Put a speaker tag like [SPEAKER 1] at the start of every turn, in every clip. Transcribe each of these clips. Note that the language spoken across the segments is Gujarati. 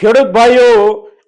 [SPEAKER 1] ખેડૂત ભાઈઓ,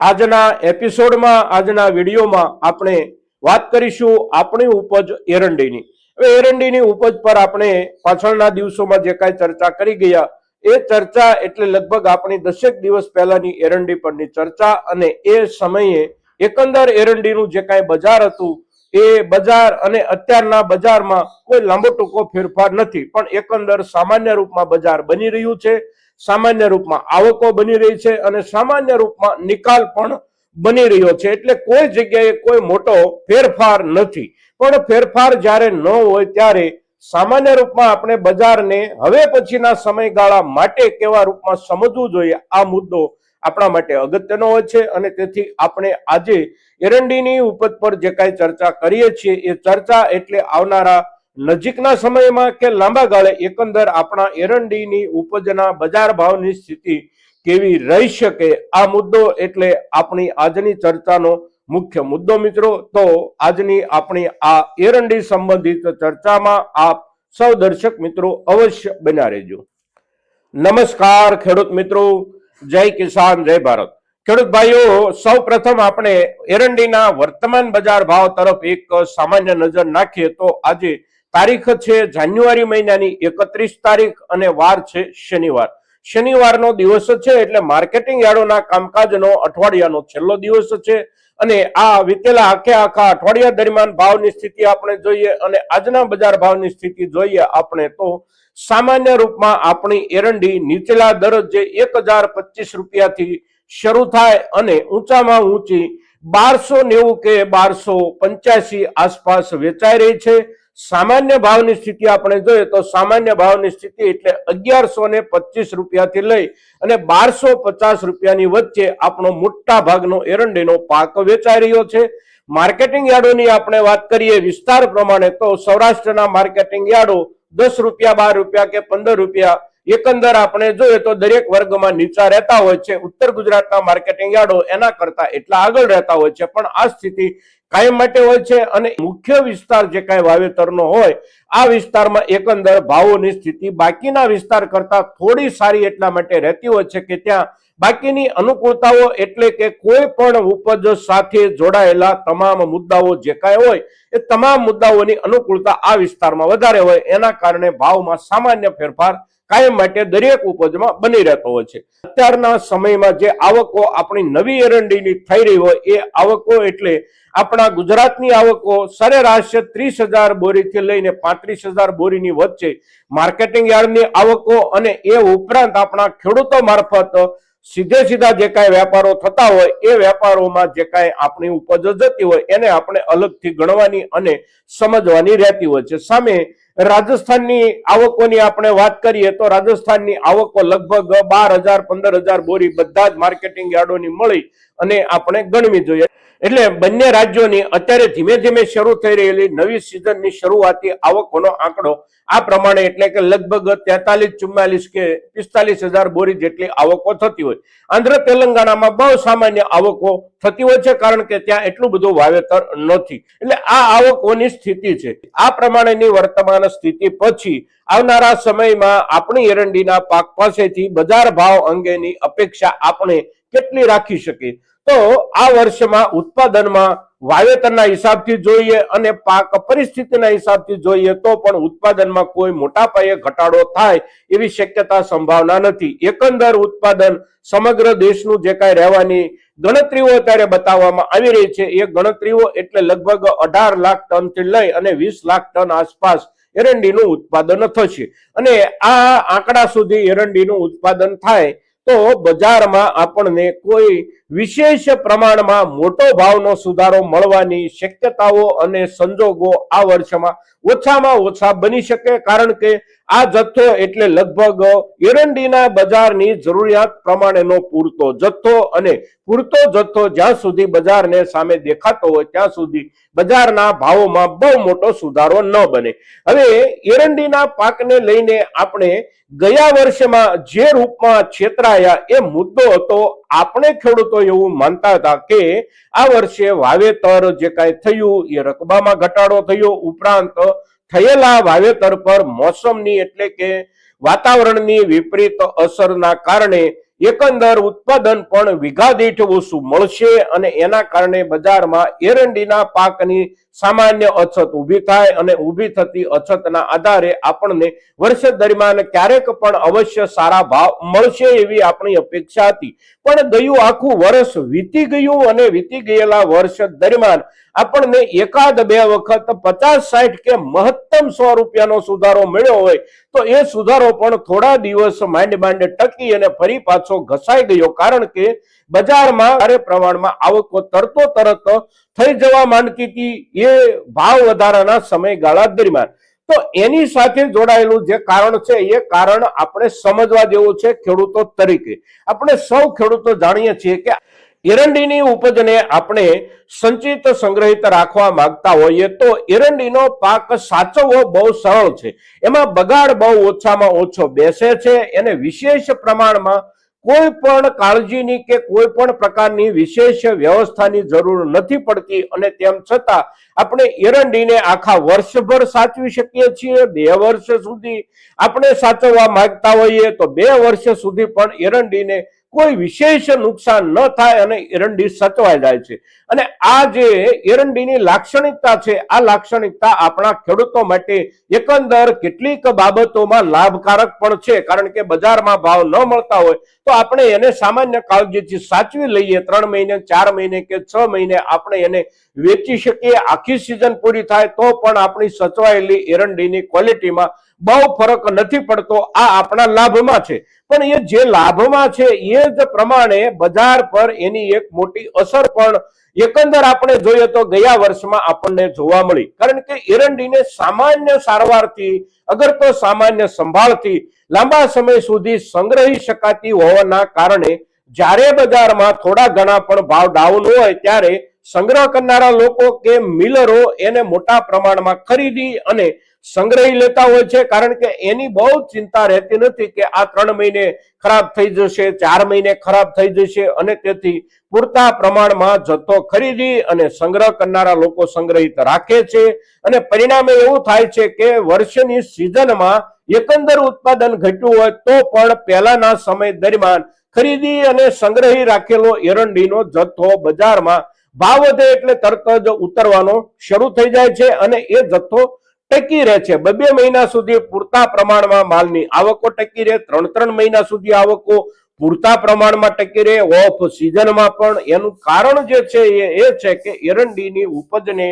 [SPEAKER 1] આજના એપિસોડમાં, આજના વિડીયોમાં આપણે વાત કરીશું આપણી ઉપજ એરંડીની. હવે એરંડીની ઉપજ પર આપણે પાછળના દિવસોમાં જે કાંઈ ચર્ચા કરી ગયા, એ ચર્ચા એટલે લગભગ આપણી દસેક દિવસ પહેલાની એરંડી પરની ચર્ચા અને એ સમયે એકંદર એરંડીનું જે કાંઈ બજાર હતું, એ બજાર અને અત્યારના બજારમાં કોઈ લાંબો ટૂંકો ફેરફાર નથી, પણ એકંદર સામાન્ય રૂપમાં બજાર બની રહ્યું છે. સામાન્ય રૂપમાં આવકો બની રહી છે અને સામાન્ય રૂપમાં નિકાલ પણ બની રહ્યો છે. એટલે કોઈ જગ્યાએ કોઈ મોટો ફેરફાર નથી. પણ ફેરફાર જ્યારે ન હોય ત્યારે સામાન્ય રૂપમાં આપણે બજારને હવે પછીના સમયગાળા માટે કેવા રૂપમાં સમજવું જોઈએ આ મુદ્દો આપણા માટે અગત્યનો હોય છે અને તેથી આપણે આજે એરંડીની ઉપજ પર જે કાંઈ ચર્ચા કરીએ છીએ એ ચર્ચા એટલે આવનારા નજીકના સમયમાં કે લાંબા ગાળે એકંદર આપણા એરંડીની ઉપજના બજાર ભાવની સ્થિતિ કેવી રહી શકે? આ મુદ્દો એટલે આપણી આજની ચર્ચાનો મુખ્ય મુદ્દો મિત્રો. તો આજની આપણી આ એરંડી સંબંધિત ચર્ચામાં આપ સૌ દર્શક મિત્રો અવશ્ય બન્યા રહેજો. નમસ્કાર ખેડૂત મિત્રો. જય કિસાન, જય ભારત. ખેડૂત ભાઈઓ, સૌ પ્રથમ આપણે એરંડીના વર્તમાન બજાર ભાવ તરફ એક સામાન્ય નજર નાખીએ તો આજે તારીખ છે જાન્યુઆરી મહિનાની એકત્રીસ તારીખ અને વાર છે શનિવાર. શનિવારનો દિવસ છે એટલે માર્કેટિંગ યાર્ડોના કામકાજનો અઠવાડિયાનો છેલ્લો દિવસ છે અને આ વીતેલા આખે આખા અઠવાડિયા દરમિયાન ભાવની સ્થિતિ આપણે જોઈએ અને આજના બજાર ભાવની સ્થિતિ જોઈએ આપણે તો સામાન્ય રૂપમાં આપણી એરંડી નીચલા દરજ્જે એક હજાર પચીસ રૂપિયાથી શરૂ થાય અને ઊંચામાં ઊંચી બારસો નેવું કે બારસો પંચ્યાસી આસપાસ વેચાઈ રહી છે. સામાન્ય ભાવની સ્થિતિ આપણે જોઈએ તો સામાન્ય ભાવની સ્થિતિ એટલે અગિયારસો ને પચીસ રૂપિયાથી લઈ અને બારસો પચાસ રૂપિયાની વચ્ચે આપણો મોટા ભાગનો એરંડીનો પાક વેચાઈ રહ્યો છે. માર્કેટિંગ યાર્ડોની આપણે વાત કરીએ વિસ્તાર પ્રમાણે તો સૌરાષ્ટ્રના માર્કેટિંગ યાર્ડો દસ રૂપિયા, બાર રૂપિયા કે પંદર રૂપિયા એકંદર આપણે જોઈએ તો દરેક વર્ગમાં નીચા રહેતા હોય છે. ઉત્તર ગુજરાતના માર્કેટિંગ યાર્ડો એના કરતા એટલા આગળ રહેતા હોય છે. પણ આ સ્થિતિ કાયમ માટે હોય છે અને મુખ્ય વિસ્તાર જે કાંઈ વાવેતરનો હોય, આ વિસ્તારમાં એકંદર ભાવોની સ્થિતિ બાકીના વિસ્તાર કરતા થોડી સારી એટલા માટે રહેતી હોય છે કે ત્યાં બાકીની અનુકૂળતાઓ એટલે કે કોઈ પણ ઉપજ સાથે જોડાયેલા તમામ મુદ્દાઓ જે કાંઈ હોય, એ તમામ મુદ્દાઓની અનુકૂળતા આ વિસ્તારમાં વધારે હોય. એના કારણે ભાવમાં સામાન્ય ફેરફાર કાયમ માટે દરેક ઉપજમાં બની રહેતો હોય છે. અત્યારના સમયમાં જે આવકો આપણી નવી એરંડીની થઈ રહી હોય, એ આવકો એટલે આપણા ગુજરાતની આવકો સરેરાશ ત્રીસ હજાર બોરીથી લઈને પાંત્રીસ હજાર બોરીની વચ્ચે માર્કેટિંગ યાર્ડની આવકો અને એ ઉપરાંત આપણા ખેડૂતો મારફત સીધે સીધા જે કાંઈ વ્યાપારો થતા હોય, એ વ્યાપારોમાં જે કાંઈ આપણી ઉપજ જતી હોય, એને આપણે અલગથી ગણવાની અને સમજવાની રહેતી હોય છે. સામે રાજસ્થાનની આવકોની આપણે વાત કરીએ તો રાજસ્થાનની આવકો લગભગ બાર હજાર, પંદર હજાર બોરી બધા જ માર્કેટિંગ યાર્ડોની મળી અને આપણે ગણવી જોઈએ. એટલે બંને રાજ્યોની અત્યારે ધીમે ધીમે શરૂ થઈ રહેલી નવી સિઝનની શરૂઆતી આવકોનો આંકડો આ પ્રમાણે એટલે કે લગભગ તેતાલીસ, ચુમ્માલીસ કે પિસ્તાલીસ હજાર બોરી જેટલી આવકો થતી હોય. આંધ્ર તેલંગાણામાં બહુ સામાન્ય આવકો થતી હોય છે કારણ કે ત્યાં એટલું બધું વાવેતર નથી. એટલે આ આવકોની સ્થિતિ છે. આ પ્રમાણેની વર્તમાન સ્થિતિ પછી આવનારા સમયમાં આપણી એરંડીના પાક પાસેથી બજાર ભાવ અંગેની અપેક્ષા આપણે કેટલી રાખી શકીએ? તો આ વર્ષમાં ઉત્પાદનમાં વાવેતરના હિસાબથી જોઈએ અને પાક પરિસ્થિતિના હિસાબથી જોઈએ તો પણ ઉત્પાદનમાં કોઈ મોટા પાયે ઘટાડો થાય એવી શક્યતા સંભાવના નથી. એકંદર ઉત્પાદન સમગ્ર દેશનું જે કાંઈ રહેવાની ગણતરીઓ અત્યારે બતાવવામાં આવી રહી છે, એ ગણતરીઓ એટલે લગભગ અઢાર લાખ ટનથી લઈ અને વીસ લાખ ટન આસપાસ એરંડીનું ઉત્પાદન થશે. અને આ આંકડા સુધી એરંડીનું ઉત્પાદન થાય તો બજારમાં આપણને કોઈ વિશેષ પ્રમાણમાં મોટો ભાવનો સુધારો મળવાની શક્યતાઓ અને સંજોગો આ વર્ષમાં ઓછામાં ઓછા બની શકે. કારણ કે આ જથ્થો એટલે લગભગ એરંડીના બજારની જરૂરિયાત પ્રમાણેનો પૂરતો જથ્થો અને પૂરતો જથ્થો જ્યાં સુધી બજારને સામે દેખાતો હોય ત્યાં સુધી બજારના ભાવોમાં બહુ મોટો સુધારો ન બને. હવે એરંડીના પાકને લઈને આપણે ગયા વર્ષમાં જે રૂપમાં છેતરાયા એ મુદ્દો હતો આપણે ખેડૂતો એવું માનતા હતા કે આ વર્ષે વાવેતર જે કાંઈ થયું એ રકબામાં ઘટાડો થયો, ઉપરાંત થયેલા વાવેતર પર મોસમની એટલે કે વાતાવરણની વિપરીત અસરના કારણે એકંદર ઉત્પાદન પણ વીઘા દીઠ ઓછું મળશે અને એના કારણે બજારમાં એરંડીના પાકની સામાન્ય અછત ઊભી થાય અને ઊભી થતી અછતના આધારે આપણને વર્ષ દરમિયાન ક્યારેક પણ અવશ્ય સારા ભાવ મળશે એવી આપણી અપેક્ષા હતી. પણ ગયું આખું વર્ષ વીતી ગયું અને વીતી ગયેલા વર્ષ દરમિયાન આપણને એકાદ બે વખત પચાસ સાઠ કે મહત્તમ સો રૂપિયાનો સુધારો મળ્યો હોય તો એ સુધારો પણ થોડા દિવસ માંડ માંડ ટકી અને ફરી પાછો ઘસાઈ ગયો. કારણ કે બજારમાં પ્રમાણમાં આવકો તરતો તરત થઈ જવા માંડતી હતી. એ ભાવ વધારાના સમયગાળા દરમિયાન. તો એની સાથે જોડાયેલું જે કારણ છે, એ કારણ આપણે સમજવા જેવું છે ખેડૂતો તરીકે. આપણે સૌ ખેડૂતો જાણીએ છીએ કે એરંડીની ઉપજને આપણે સંચિત સંગ્રહિત રાખવા માંગતા હોઈએ તો એરંડીનો પાક સાચવવો બહુ સરળ છે. એમાં બગાડ બહુ ઓછામાં ઓછો બેસે છે. એને વિશેષ પ્રમાણમાં કોઈ પણ કાળજીની કે કોઈ પણ પ્રકારની વિશેષ વ્યવસ્થાની જરૂર નથી પડતી અને તેમ છતાં આપણે એરંડીને આખા વર્ષભર સાચવી શકીએ છીએ. બે વર્ષ સુધી આપણે સાચવવા માંગતા હોઈએ તો બે વર્ષ સુધી પણ એરંડીને કોઈ વિશેષ નુકસાન ન થાય અને એરંડી સચવાઈ જાય છે. અને આ જે એરંડીની લાક્ષણિકતા છે, આ લાક્ષણિકતા આપણા ખેડૂતો માટે એકંદર કેટલીક બાબતોમાં લાભકારક પણ છે. કારણ કે બજારમાં ભાવ ન મળતા હોય તો આપણે એને સામાન્ય કાળજીથી સાચવી લઈએ. ત્રણ મહિને, ચાર મહિને કે છ મહિને આપણે એને વેચી શકીએ. આખી સિઝન પૂરી થાય તો પણ આપણી સચવાયેલી એરંડીની ક્વોલિટીમાં બહુ ફરક નથી પડતો, આ આપણા લાભમાં છે. પણ એ જે લાભમાં છે, એ જ પ્રમાણે બજાર પર એની એક મોટી અસર પણ એકંદર આપણે જોઈએ તો ગયા વર્ષમાં આપણને જોવા મળી. કારણ કે એરંડીને સામાન્ય સારવારથી, અગર તો સામાન્ય સંભાળથી લાંબા સમય સુધી સંગ્રહી શકાતી હોવાના કારણે જ્યારે બજારમાં થોડા ઘણા પણ ભાવ ડાઉન હોય ત્યારે સંગ્રહ કરનારા લોકો કે મિલરો એને મોટા પ્રમાણમાં ખરીદી અને સંગ્રહી લેતા હોય છે, કારણ કે એની બહુ ચિંતા રહેતી નથી કે આ ત્રણ મહિને ખરાબ થઈ જશે, ચાર મહિને ખરાબ થઈ જશે અને તેથી પૂરતા પ્રમાણમાં જથ્થો ખરીદી અને સંગ્રહ કરનારા લોકો સંગ્રહિત રાખે છે. અને પરિણામે એવું થાય છે કે વર્ષની સિઝનમાં એકંદર ઉત્પાદન ઘટ્યું હોય તો પણ પહેલાના સમય દરમિયાન ખરીદી અને સંગ્રહી રાખેલો એરંડીનો જથ્થો બજારમાં ભાવ વધે એટલે તરત જ ઉતરવાનો શરૂ થઈ જાય છે અને એ જથ્થો ટકી રહે છે. બે બે મહિના સુધી પૂરતા પ્રમાણમાં માલની આવકો ટકી રહે. ત્રણ ત્રણ મહિના સુધી આવકો પૂરતા પ્રમાણમાં ટકી રહે. ઓફ સિઝનમાં પણ એનું કારણ જે છે એ એ છે કે એરંડીની ઉપજને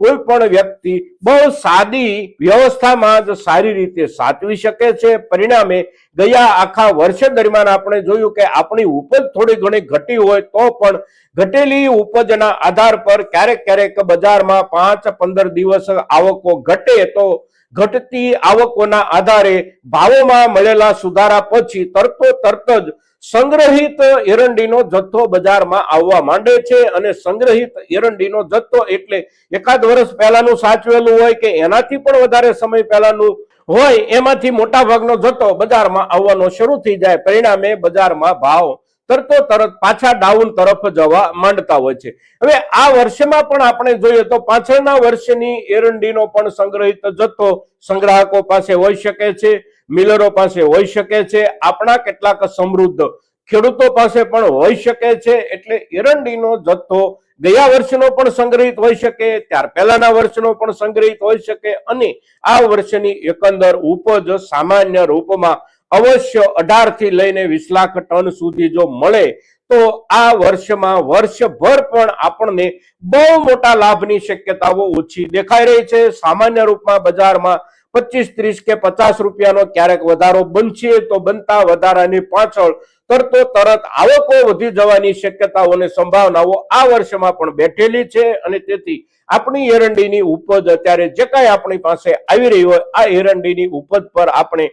[SPEAKER 1] કોઈ પણ વ્યક્તિ બહુ સાદી વ્યવસ્થામાં જ સારી રીતે સાચવી શકે છે. પરિણામે ગયા આખા વર્ષ દરમિયાન આપણે જોયું કે આપણી ઉપજ થોડી ઘણી ઘટી હોય તો પણ ઘટેલી ઉપજના આધાર પર ક્યારેક ક્યારેક બજારમાં પાંચ પંદર દિવસ આવકો ઘટે તો ઘટતી આવકોના આધારે ભાવોમાં મળેલા સુધારા પછી તરતો તરત જ સંગ્રહિત એરંડીનો જથ્થો બજારમાં આવવા માંડે છે અને સંગ્રહિત એરંડીનો જથ્થો એટલે એકાદ વર્ષ પહેલાનું સાચવેલું હોય કે એનાથી પણ વધારે સમય પહેલાનું હોય, એમાંથી મોટા ભાગનો જથ્થો બજારમાં આવવાનો શરૂ થઈ જાય. પરિણામે બજારમાં ભાવ તરતો તરત પાછા ડાઉન તરફ જવા માંડતા હોય છે. હવે આ વર્ષમાં પણ આપણે જોઈએ તો પાછળના વર્ષની એરંડીનો પણ સંગ્રહિત જથ્થો સંગ્રાહકો પાસે હોઈ શકે છે. મિલરો પાસે હોઈ શકે છે, આપણા કેટલાક સમૃદ્ધ ખેડૂતો પાસે પણ હોઈ શકે છે, એટલે એરંડીનો જથ્થો ગયા વર્ષનો પણ સંગ્રહિત હોઈ શકે, ત્યાર પહેલાના વર્ષનો પણ સંગ્રહિત હોઈ શકે અને આ વર્ષની એકંદર ઉપજ સામાન્ય રૂપમાં અવશ્ય અઢારથી લઈને વીસ લાખ ટન સુધી જો મળે, તો આ વર્ષમાં વર્ષભર પણ આપણને બહુ મોટા લાભની શક્યતાઓ ઓછી દેખાઈ રહી છે. સામાન્ય રૂપમાં બજારમાં પચીસ, ત્રીસ કે પચાસ રૂપિયાનો ક્યારેક વધારો બનશે તો બનતા વધારાની પાછળ તરતો તરત આવકો વધી જવાની શક્યતાઓ સંભાવનાઓ આ વર્ષમાં પણ બેઠેલી છે અને તેથી આપણી એરંડીની ઉપજ અત્યારે જે કાંઈ આપણી પાસે આવી રહી હોય, આ એરંડીની ઉપજ પર આપણે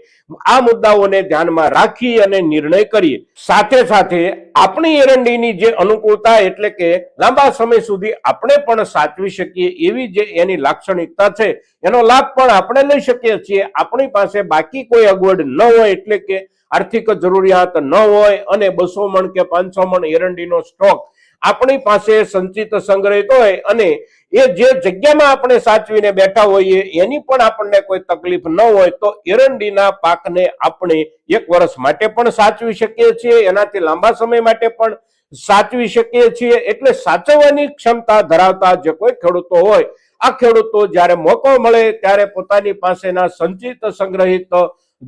[SPEAKER 1] આ મુદ્દાઓને ધ્યાનમાં રાખી અને નિર્ણય કરીએ. સાથે સાથે આપણી એરંડીની જે અનુકૂળતા એટલે કે લાંબા સમય સુધી આપણે પણ સાચવી શકીએ એવી જે એની લાક્ષણિકતા છે, એનો લાભ પણ આપણે લઈ શકીએ છીએ. આપણી પાસે બાકી કોઈ અગવડ ન હોય એટલે કે આર્થિક જરૂરિયાત ન હોય અને બસો મણ કે પાંચસો મણ એરંડીનો સ્ટોક આપણી પાસે સંચિત સંગ્રહિત હોય અને એ જે જગ્યામાં આપણે સાચવીને બેઠા હોઈએ, એની પણ આપણને કોઈ તકલીફ ન હોય, તો એરંડીના પાકને આપણે એક વર્ષ માટે પણ સાચવી શકીએ છીએ, એનાથી લાંબા સમય માટે પણ સાચવી શકીએ છીએ. એટલે સાચવવાની ક્ષમતા ધરાવતા જે કોઈ ખેડૂતો હોય, આ ખેડૂતો જ્યારે મોકો મળે, ત્યારે પોતાની પાસેના સંચિત સંગ્રહિત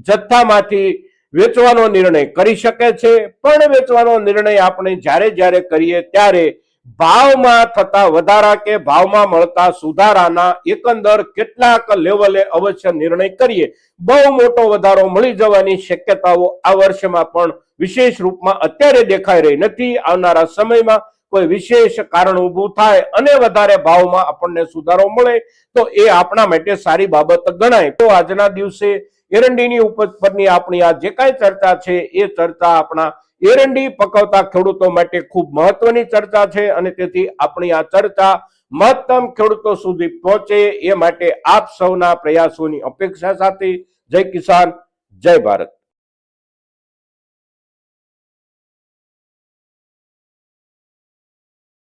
[SPEAKER 1] જથ્થામાંથી વેચવાનો નિર્ણય કરી શકે છે, પણ વેચવાનો નિર્ણય આપણે જ્યારે જ્યારે કરીએ ત્યારે ભાવમાં થતા વધારા કે ભાવમાં મળતા સુધારાના એકંદર કેટલાક લેવલે અવશ્ય નિર્ણય કરીએ. બહુ મોટો વધારો મળી જવાની શક્યતાઓ આ વર્ષમાં પણ વિશેષ રૂપમાં અત્યારે દેખાઈ રહી નથી. આવનારા સમયમાં કોઈ વિશેષ કારણ ઊભું થાય અને વધારે ભાવમાં આપણને સુધારો મળે તો એ આપણા માટે સારી બાબત ગણાય. તો આજના દિવસે એરંડીની ઉપજ પરની આપણી આ જે કાંઈ ચર્ચા છે, એ ચર્ચા આપણા એરંડી પકવતા ખેડૂતો માટે ખૂબ મહત્વની ચર્ચા છે અને તેથી આપણી આ ચર્ચા મહત્તમ ખેડૂતો સુધી પહોંચે એ માટે આપ સૌના પ્રયાસોની અપેક્ષા સાથે. જય કિસાન, જય ભારત.